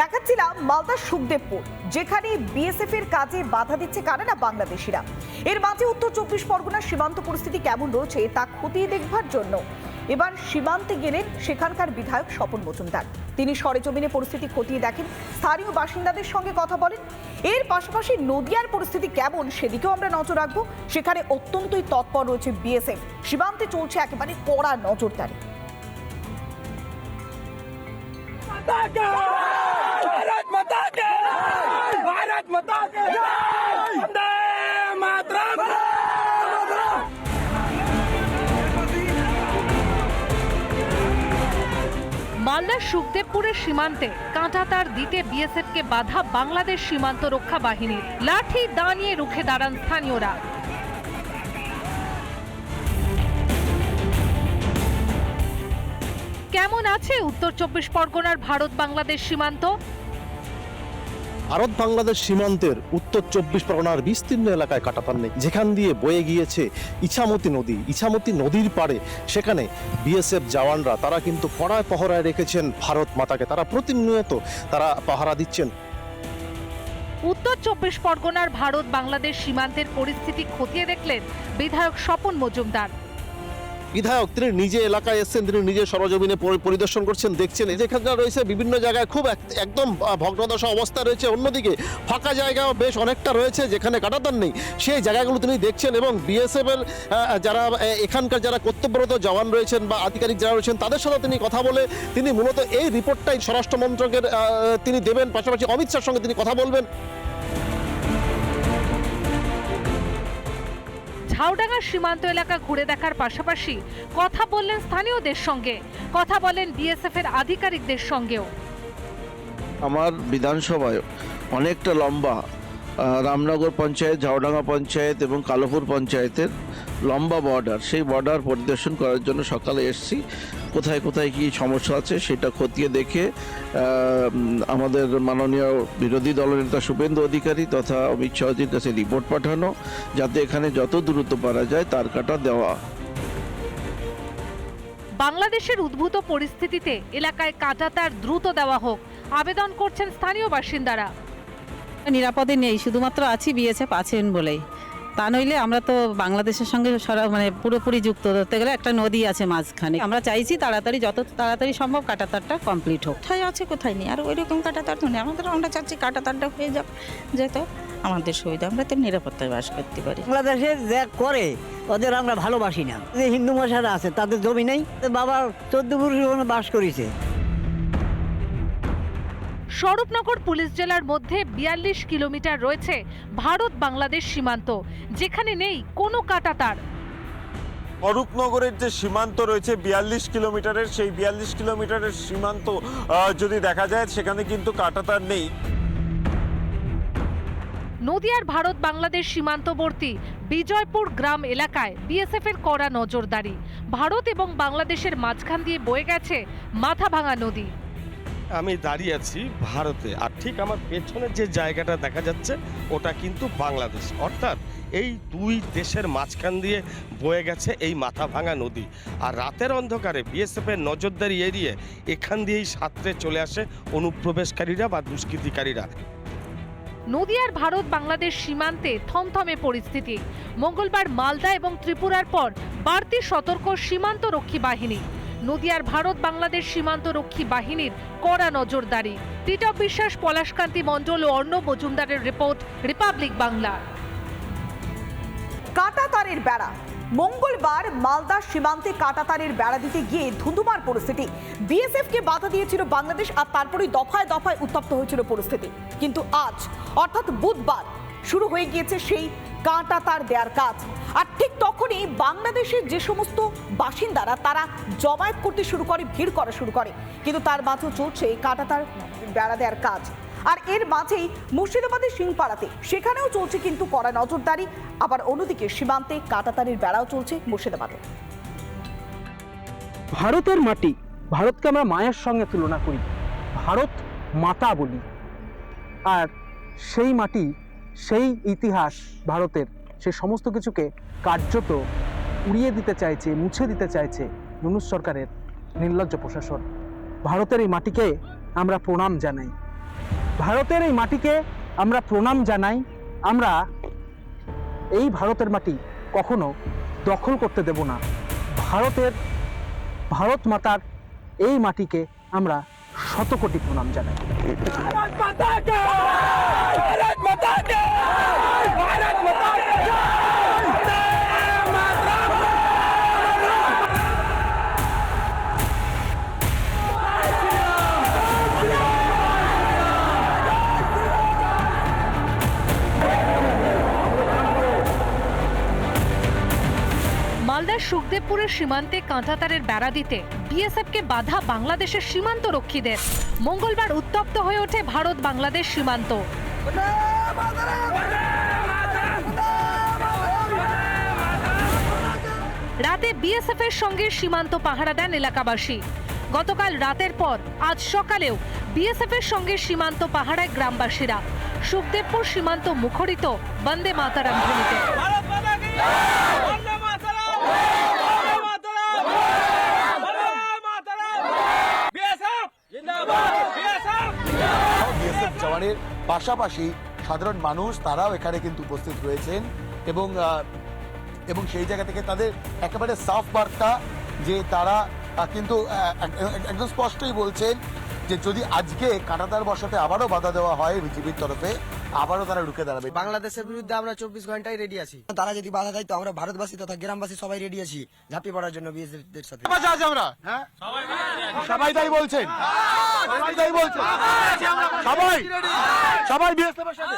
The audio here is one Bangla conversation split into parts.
দেখাচ্ছিলাম মালদা সুখদেবপুর, যেখানে বিএসএফ এর কাজে বাধা দিচ্ছে কারা না বাংলাদেশিরা। এর মাঝে উত্তর চব্বিশ পরগনার সীমান্ত পরিস্থিতি কেমন রয়েছে তা খতিয়ে দেখবার জন্য এবার সীমান্তে গেলেন সেখানকার বিধায়ক স্বপন মজুমদার। তিনি সরেজমিনে পরিস্থিতি খতিয়ে দেখেন, স্থানীয় বাসিন্দাদের সঙ্গে কথা বলেন। এর পাশাপাশি নদিয়ার পরিস্থিতি কেমন সেদিকেও আমরা নজর রাখব। সেখানে অত্যন্তই তৎপর রয়েছে বিএসএফ সীমান্তে চলছে একেবারে কড়া নজরদারি। মাতা মালদার সুখদেবপুরের সীমান্তে কাঁটাতার দিতে বিএসএফ কে বাধা বাংলাদেশ সীমান্ত রক্ষা বাহিনীর। লাঠি দাঁড়িয়ে রুখে দাঁড়ান স্থানীয়রা। কেমন আছে উত্তর চব্বিশ পরগনার ভারত বাংলাদেশ সীমান্ত? ভারত বাংলাদেশ সীমান্তের উত্তর চব্বিশ পরগনার বিস্তীর্ণ এলাকায় কাটাতার নেই। যেখান দিয়ে বয়ে গিয়েছে ইছামতি নদী। ইছামতি নদীর পাড়ে সেখানে বিএসএফ জওয়ানরা, তারা কিন্তু কড়ায় পহরায় রেখেছেন ভারত মাতাকে। তারা প্রতিনিয়ত তারা পাহারা দিচ্ছেন। উত্তর চব্বিশ পরগনার ভারত বাংলাদেশ সীমান্তের পরিস্থিতি খতিয়ে দেখলেন বিধায়ক স্বপন মজুমদার। বিধায়ক, তিনি নিজে এলাকায় এসেছেন, তিনি নিজে সরজমিনে পরিদর্শন করছেন, দেখছেন। এই যেখানে রয়েছে বিভিন্ন জায়গায় খুব এক- একদম ভগ্নদশা অবস্থা রয়েছে। অন্যদিকে ফাঁকা জায়গাও বেশ অনেকটা রয়েছে, যেখানে কাটাতার নেই। সেই জায়গাগুলো তিনি দেখছেন এবং বিএসএফ এর যারা এখানকার যারা কর্তব্যরত জওয়ান রয়েছেন বা আধিকারিক যারা রয়েছেন, তাদের সাথে তিনি কথা বলে তিনি মূলত এই রিপোর্টটাই স্বরাষ্ট্র মন্ত্রকের তিনি দেবেন। পাশাপাশি অমিত শাহর সঙ্গে তিনি কথা বলবেন। ঝাউডাঙ্গার সীমান্ত এলাকা ঘুরে দেখার পাশাপাশি কথা বললেন স্থানীয়দের সঙ্গে। কথা বলেন বিএসএফ এর আধিকারিকদের সঙ্গেও। আমার বিধানসভায় অনেকটা লম্বা রামনগর পঞ্চায়েত, ঝাউডাঙ্গা পঞ্চায়েত এবং কালোপুর পঞ্চায়েতের লম্বা বর্ডার সেই বর্ডার পরিদর্শন করার জন্য সকালে এসেছি। কোথায় কোথায় কি সমস্যা আছে সেটা খতিয়ে দেখে আমাদের মাননীয় বিরোধী দলনেতা শুভেন্দু অধিকারী তথা অমিত শাহজির কাছে রিপোর্ট পাঠানো যাতে এখানে যত দ্রুত পারা যায় তার কাটা দেওয়া। বাংলাদেশের উদ্ভূত পরিস্থিতিতে এলাকায় কাটা তার দ্রুত দেওয়া হোক আবেদন করছেন স্থানীয় বাসিন্দারা। নিরাপদে নেই শুধুমাত্র আছি বিএসএফ আছেন বলেই। তা নইলে আমরা তো বাংলাদেশের সঙ্গে সরা মানে পুরোপুরি যুক্ত। ধরতে গেলে একটা নদী আছে মাঝখানে। আমরা চাইছি তাড়াতাড়ি যত তাড়াতাড়ি সম্ভব কাটাতারটা কমপ্লিট হোক। কোথায় আছে কোথায় নেই? আর ওই রকম কাটাতার তো নেই। আমাদের আমরা চাচ্ছি কাটাতারটা হয়ে যাক। যেত আমাদের সুবিধা আমরা তো নিরাপত্তায় বাস করতে পারি। বাংলাদেশে যা করে ওদের আমরা ভালোবাসি না। যে হিন্দু মশারা আছে তাদের জমি নেই। তো বাবা চোদ্দ পুরুষ বাস করেছে। স্বরূপনগর পুলিশ জেলার মধ্যে বিয়াল্লিশ কিলোমিটার রয়েছে ভারত বাংলাদেশ সীমান্ত যেখানে নেই কোনো কাটা তার। অরূপনগরের যে সীমান্ত রয়েছে বিয়াল্লিশ কিলোমিটারের সেই বিয়াল্লিশ কিলোমিটারের সীমান্ত যদি দেখা যায় সেখানে কিন্তু কাটাতার নেই। নদিয়ার ভারত বাংলাদেশ সীমান্তবর্তী বিজয়পুর গ্রাম এলাকায় বিএসএফ এর কড়া নজরদারি। ভারত এবং বাংলাদেশের মাঝখান দিয়ে বয়ে গেছে মাথাভাঙা নদী। আমি দাঁড়িয়ে আছি ভারতে। আর ঠিক আমার পেছনের যে জায়গাটা দেখা যাচ্ছে, ওটা কিন্তু বাংলাদেশ। অর্থাৎ এই দুই দেশের মাঝখান দিয়ে বয়ে গেছে এই মাথা ভাঙা নদী। আর রাতের অন্ধকারে বিএসএফ এর নজরদারি এড়িয়ে এখান দিয়েই সাঁতরে চলে আসে অনুপ্রবেশকারীরা বা দুষ্কৃতিকারীরা। নদিয়ার ভারত বাংলাদেশ সীমান্তে থমথমে পরিস্থিতি। মঙ্গলবার মালদা এবং ত্রিপুরার পর বাড়তি সতর্ক সীমান্ত রক্ষী বাহিনী। নদিয়ার ভারত বাংলাদেশ সীমান্ত রক্ষী বাহিনীর কড়া নজরদারি। টিটপ বিশ্বাস, পলাশকান্তি মণ্ডল ও অর্ণব মজুমদারের রিপোর্ট, রিপাবলিক বাংলা। কাটাতারের বেড়া। মঙ্গলবার মালদা সীমান্তে কাটাতারের বেড়া দিতে গিয়ে ধুন্ধুমার পরিস্থিতি। বিএসএফ কে বাধা দিয়েছিল বাংলাদেশ আর তারপরেই দফায় দফায় উত্তপ্ত হয়েছিল পরিস্থিতি। কিন্তু আজ, অর্থাৎ বুধবার, শুরু হয়ে গিয়েছে সেই কাঁটাতার দেয়ার কাজ। আর ঠিক তখনই বাংলাদেশের যে সমস্ত বাসিন্দারা, তারা জমায়েত করতে শুরু করে, ভিড় করা শুরু করে। কিন্তু তার মাঝেও চলছে কাঁটাতার বেড়া দেওয়ার কাজ। আর এর মাঝেই মুর্শিদাবাদের সিংপাড়াতে সেখানেও চলছে কিন্তু কড়া নজরদারি। আবার অন্যদিকে সীমান্তে কাটাতারির বেড়াও চলছে মুর্শিদাবাদে। ভারতের মাটি, ভারতকে আমরা মায়ের সঙ্গে তুলনা করি। ভারত মাতা বলি। আর সেই মাটি, সেই ইতিহাস ভারতের। সে সমস্ত কিছুকে কার্যত উড়িয়ে দিতে চাইছে, মুছে দিতে চাইছে ইউনুস সরকারের নির্লজ্জ প্রশাসন। ভারতের এই মাটিকে আমরা প্রণাম জানাই। ভারতের এই মাটিকে আমরা প্রণাম জানাই। আমরা এই ভারতের মাটি কখনো দখল করতে দেব না। ভারতের, ভারত মাতার এই মাটিকে আমরা শতকোটি প্রণাম জানাই। মালদার সুখদেবপুরের সীমান্তে কাঁটাতারের বেড়া দিতে বিএসএফকে বাধা বাংলাদেশের সীমান্ত রক্ষীদের মঙ্গলবার উত্তপ্ত হয়ে ওঠে ভারত বাংলাদেশ সীমান্ত। রাতে বিএসএফ এর সঙ্গে সীমান্ত পাহারা দেন এলাকাবাসী। গতকাল রাতের পর আজ সকালেও বিএসএফ এর সঙ্গে সীমান্ত পাহারায় গ্রামবাসীরা। সুখদেবপুর সীমান্ত মুখরিত বন্দে মাতারাম ধ্বনিতে। বিএসএফ পাশাপাশি সাধারণ মানুষ তারাও এখানে কিন্তু উপস্থিত রয়েছেন এবং এবং সেই জায়গা থেকে তাদের একেবারে সাফ বার্তা যে তারা কিন্তু একদম স্পষ্টই বলছেন যে যদি আজকে কাটাতার বসাতে আবারও বাধা দেওয়া হয় বিজেপির তরফে আবারও তারা রুখে দাঁড়াবে। বাংলাদেশের বিরুদ্ধে আমরা চব্বিশ ঘন্টায় রেডি আছি। তারা যদি বাধা দেয় তো আমরা ভারতবাসী তথা গ্রামবাসী সবাই রেডি আছি ঝাঁপিয়ে পড়ার জন্য বিএসএফ সাথে। আছে আমরা? হ্যাঁ? সবাই তাই বলছেন। সবাই তাই বলছেন। সবাই সবাই। বিএসএফ এর সাথে।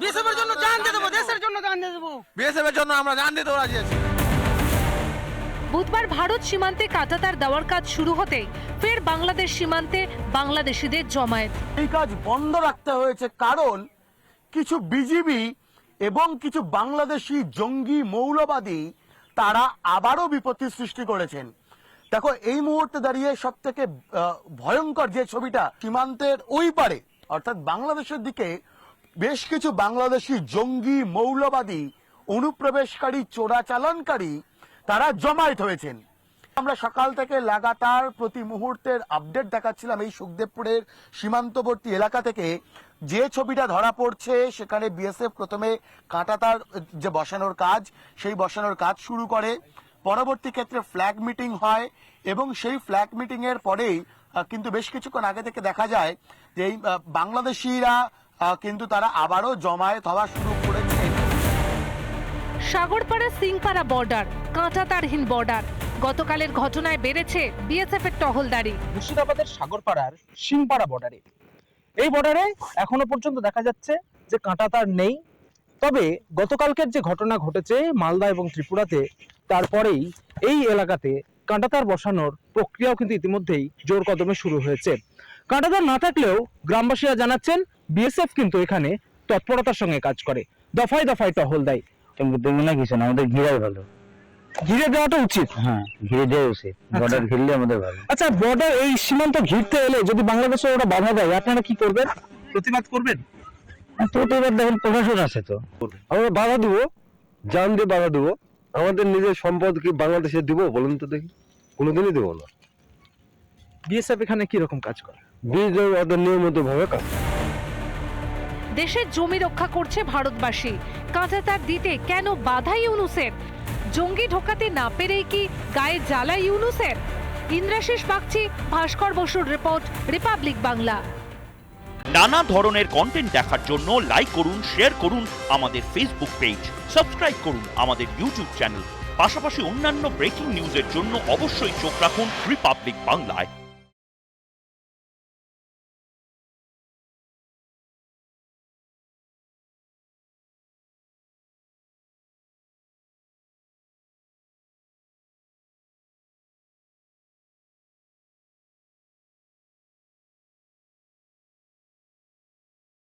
বিএসএফ এর জন্য জান দিয়ে দেবো। দেশের জন্য জান দিয়ে দেবো। বিএসএফ এর জন্য আমরা জান দিতে রাজি আছি। বুধবার ভারত সীমান্তে কাঁটাতার দেওয়ার কাজ শুরু হতেই ফের বাংলাদেশ সীমান্তে বাংলাদেশিদের জমায়েত। এই কাজ বন্ধ রাখতে হয়েছে কারণ কিছু বিজিবি এবং কিছু বাংলাদেশি জঙ্গি মৌলবাদী তারা আবারও বিপত্তি সৃষ্টি করেছেন। দেখো, এই মুহূর্তে দাঁড়িয়ে সব থেকে ভয়ঙ্কর যে ছবিটা সীমান্তের ওই পারে, অর্থাৎ বাংলাদেশের দিকে, বেশ কিছু বাংলাদেশি জঙ্গি মৌলবাদী অনুপ্রবেশকারী, চোরাচালানকারী তারা জমায়েত হয়েছেন। আমরা সকাল থেকে লাগাতার প্রতি মুহূর্তের আপডেট দেখাচ্ছিলাম এই সুখদেবপুরের সীমান্তবর্তী এলাকা থেকে। যে ছবিটা ধরা পড়ছে, সেখানে বিএসএফ প্রথমে কাঁটাতার যে বসানোর কাজ, সেই বসানোর কাজ শুরু করে। পরবর্তী ক্ষেত্রে ফ্ল্যাগ মিটিং হয় এবং সেই ফ্ল্যাগ মিটিং এর পরেই কিন্তু বেশ কিছুক্ষণ আগে থেকে দেখা যায় যে এই বাংলাদেশিরা কিন্তু তারা আবারও জমায়েত হওয়া শুরু করেছে। সাগরপাড়া সিংপাড়া বর্ডার কাঁটাতারহীন বর্ডার। গতকালের ঘটনায় বেড়েছে বিএসএফ এর টহলদারি। মুর্শিদাবাদের সাগরপাড়ার সিংপাড়া বর্ডারে। এই বর্ডারে এখনও পর্যন্ত দেখা যাচ্ছে যে কাঁটাতার নেই। তবে গতকালকের যে ঘটনা ঘটেছে মালদা এবং ত্রিপুরাতে তারপরেই এই এলাকাতে কাঁটাতার বসানোর প্রক্রিয়াও কিন্তু ইতিমধ্যেই জোর কদমে শুরু হয়েছে। কাঁটাতার না থাকলেও গ্রামবাসীরা জানাচ্ছেন বিএসএফ কিন্তু এখানে তৎপরতার সঙ্গে কাজ করে। দফায় দফায় টহল দেয়। কিছু না আমাদের ঘিরাই ভালো। ঘিরে দেওয়াটা উচিত। হ্যাঁ ঘিরে দেওয়া উচিত। border ঘিরলে আমাদের ভালো। আচ্ছা বর্ডার এই সীমান্ত ঘিরতে এলে যদি বাংলাদেশে ওরা বাধা দেয় আপনারা কি করবেন? প্রতিবাদ করবেন? এবার দেখুন প্রশাসন আছে তো। আমরা বাধা দিব জান দিয়ে বাধা দিব। আমাদের নিজের সম্পদ কি বাংলাদেশে দিব বলুন তো দেখি। কোনোদিনই দেবো না। বিএসএফ এখানে কি রকম কাজ করে? বীজ ওদের নিয়মিত ভাবে কাজ দেশের জমি রক্ষা করছে ভারতবাসী। কাঁটাতার দিতে কেন বাধাই ইউনুসের? জঙ্গি ঢোকাতে না পেরেই কি গায়ে জ্বালা ইউনুসের? ইন্দ্রাশেষ বাগচি ভাস্কর বসুর রিপোর্ট, রিপাবলিক বাংলা। নানা ধরনের কন্টেন্ট দেখার জন্য লাইক করুন শেয়ার করুন আমাদের ফেসবুক পেজ সাবস্ক্রাইব করুন আমাদের ইউটিউব চ্যানেল পাশাপাশি অন্যান্য ব্রেকিং নিউজের জন্য অবশ্যই চোখ রাখুন রিপাবলিক বাংলায়